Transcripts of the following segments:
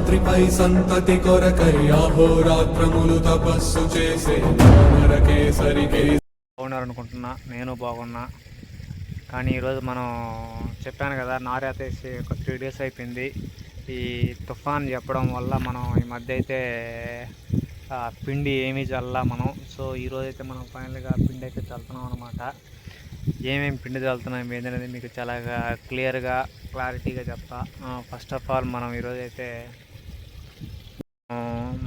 రాత్రిపై సంతతి కొరకై అహోరాత్రములు తపస్సు చేసే నరకేసరికే బాగున్నారు అనుకుంటున్నా నేను బాగున్నా. కానీ ఈరోజు మనం చెప్పాను కదా నారేతేసి ఒక త్రీ డేస్ అయిపోయింది. ఈ తుఫాన్ చెప్పడం వల్ల మనం ఈ మధ్య అయితే పిండి ఏమీ చల్లా మనం. సో ఈరోజు అయితే మనం ఫైనల్గా పిండి అయితే చల్లుతున్నాం అనమాట ఏమేమి పిండి చల్లుతున్నాం ఏంటనేది మీకు చాలా క్లియర్గా క్లారిటీగా చెప్తా ఫస్ట్ ఆఫ్ ఆల్ మనం ఈరోజు అయితే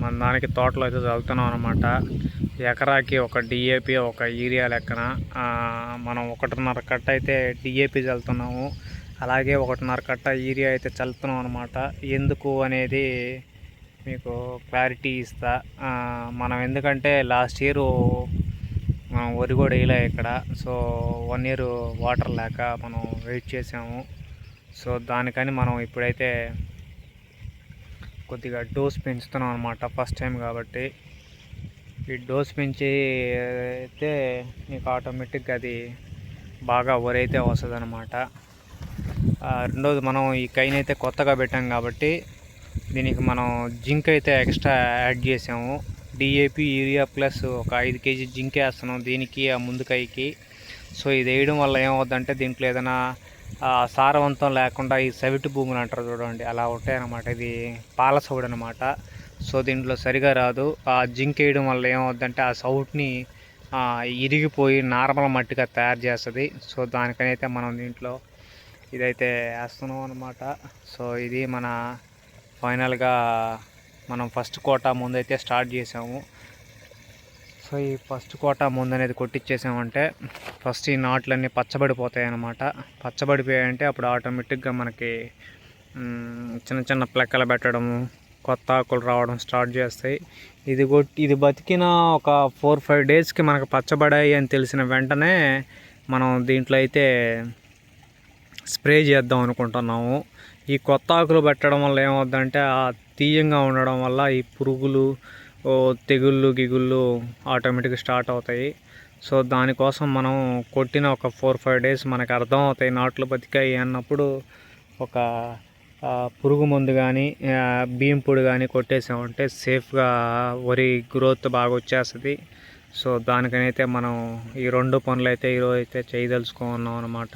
మన దానికి తోటలో అయితే చల్లుతున్నాం అనమాట ఎకరాకి ఒక డిఏపి ఒక యూరియా లెక్కన మనం ఒకటిన్నర కట్ట అయితే డిఏపి చల్లుతున్నాము. అలాగే ఒకటిన్నర కట్ట యూరియా అయితే చల్లుతున్నాం అనమాట ఎందుకు అనేది మీకు క్లారిటీ ఇస్తా. మనం ఎందుకంటే లాస్ట్ ఇయర్ మనం వరి కూడా వేయలే ఇక్కడ. సో వన్ ఇయర్ వాటర్ లేక మనం వెయిట్ చేసాము. సో దానికని మనం ఇప్పుడైతే కొద్దిగా డోస్ పెంచుతున్నాం అనమాట ఫస్ట్ టైం కాబట్టి. ఈ డోస్ పెంచి అయితే మీకు ఆటోమేటిక్గా అది బాగా వరి అయితే వస్తుంది అనమాట రెండోది మనం ఈ కైన్ అయితే కొత్తగా పెట్టాం కాబట్టి దీనికి మనం జింక్ అయితే ఎక్స్ట్రా యాడ్ చేసాము. డిఏపి యూరియా ప్లస్ ఒక ఐదు కేజీ జింక్ వేస్తున్నాం దీనికి ఆ ముందు కైకి. సో ఇది వేయడం వల్ల ఏమవుద్దంటే దీంట్లో ఏదైనా సారవంతం లేకుండా ఈ సవిటి భూములు అంటారు చూడండి అలా ఉంటాయన్నమాట. ఇది పాల సౌడు అనమాట సో దీంట్లో సరిగా రాదు. ఆ జింక్ వేయడం వల్ల ఏమవుద్దంటే ఆ సౌట్ని ఇరిగిపోయి నార్మల్ మట్టిగా తయారు చేస్తుంది. సో దానికనైతే మనం దీంట్లో ఇదైతే వేస్తున్నాం అనమాట సో ఇది మన ఫైనల్గా మనం ఫస్ట్ కోట ముందైతే స్టార్ట్ చేసాము. సో ఈ ఫస్ట్ కోట ముందు అనేది కొట్టించేసామంటే ఫస్ట్ ఈ నాట్లన్నీ పచ్చబడిపోతాయి అన్నమాట పచ్చబడిపోయాయంటే అప్పుడు ఆటోమేటిక్గా మనకి చిన్న చిన్న ప్లెక్కలు పెట్టడము కొత్త ఆకులు రావడం స్టార్ట్ చేస్తాయి. ఇది కొట్టి ఇది బతికిన ఒక ఫోర్ ఫైవ్ డేస్కి మనకు పచ్చబడాయి అని తెలిసిన వెంటనే మనం దీంట్లో అయితే స్ప్రే చేద్దాం అనుకుంటున్నాము. ఈ కొత్త ఆకులు పెట్టడం వల్ల ఏమవుద్దంటే ఆ తీయంగా ఉండడం వల్ల ఈ పురుగులు తెగుళ్ళు గిగుళ్ళు ఆటోమేటిక్గా స్టార్ట్ అవుతాయి. సో దానికోసం మనం కొట్టిన ఒక ఫోర్ ఫైవ్ డేస్ మనకు అర్థం అవుతాయి. నాట్లు బతికాయి అన్నప్పుడు ఒక పురుగు మందు కానీ బియ్యం పొడి కానీ కొట్టేసామంటే సేఫ్గా వరి గ్రోత్ బాగా వచ్చేస్తుంది. సో దానికనైతే మనం ఈ రెండు పనులు అయితే ఈరోజు అయితే చేయదలుచుకున్నాం అనమాట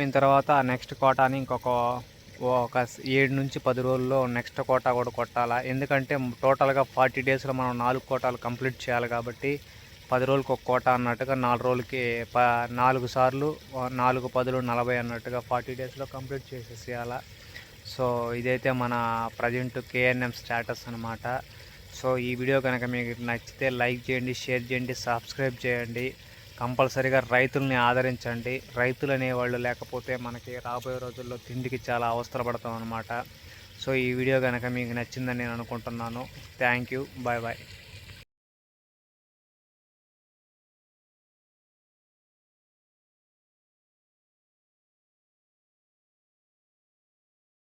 అయిన తర్వాత నెక్స్ట్ కోటాని ఇంకొక ఒక ఏడు నుంచి పది రోజుల్లో నెక్స్ట్ కోటా కూడా కొట్టాలా? ఎందుకంటే టోటల్గా ఫార్టీ డేస్లో మనం నాలుగు కోటాలు కంప్లీట్ చేయాలి కాబట్టి పది రోజులకు ఒక కోట అన్నట్టుగా నాలుగు రోజులకి ప నాలుగు సార్లు నాలుగు పదులు నలభై అన్నట్టుగా ఫార్టీ డేస్లో కంప్లీట్ చేసేసేయాల? సో ఇదైతే మన ప్రజెంట్ కేఎన్ఎం స్టేటస్ అనమాట సో ఈ వీడియో కనుక మీకు నచ్చితే లైక్ చేయండి షేర్ చేయండి సబ్స్క్రైబ్ చేయండి. కంపల్సరీగా రైతుల్ని ఆదరించండి. రైతులు అనేవాళ్ళు లేకపోతే మనకి రాబోయే రోజుల్లో తిండికి చాలా అవసరపడతాం అనమాట సో ఈ వీడియో కనుక మీకు నచ్చిందని నేను అనుకుంటున్నాను. Thank you. Bye bye.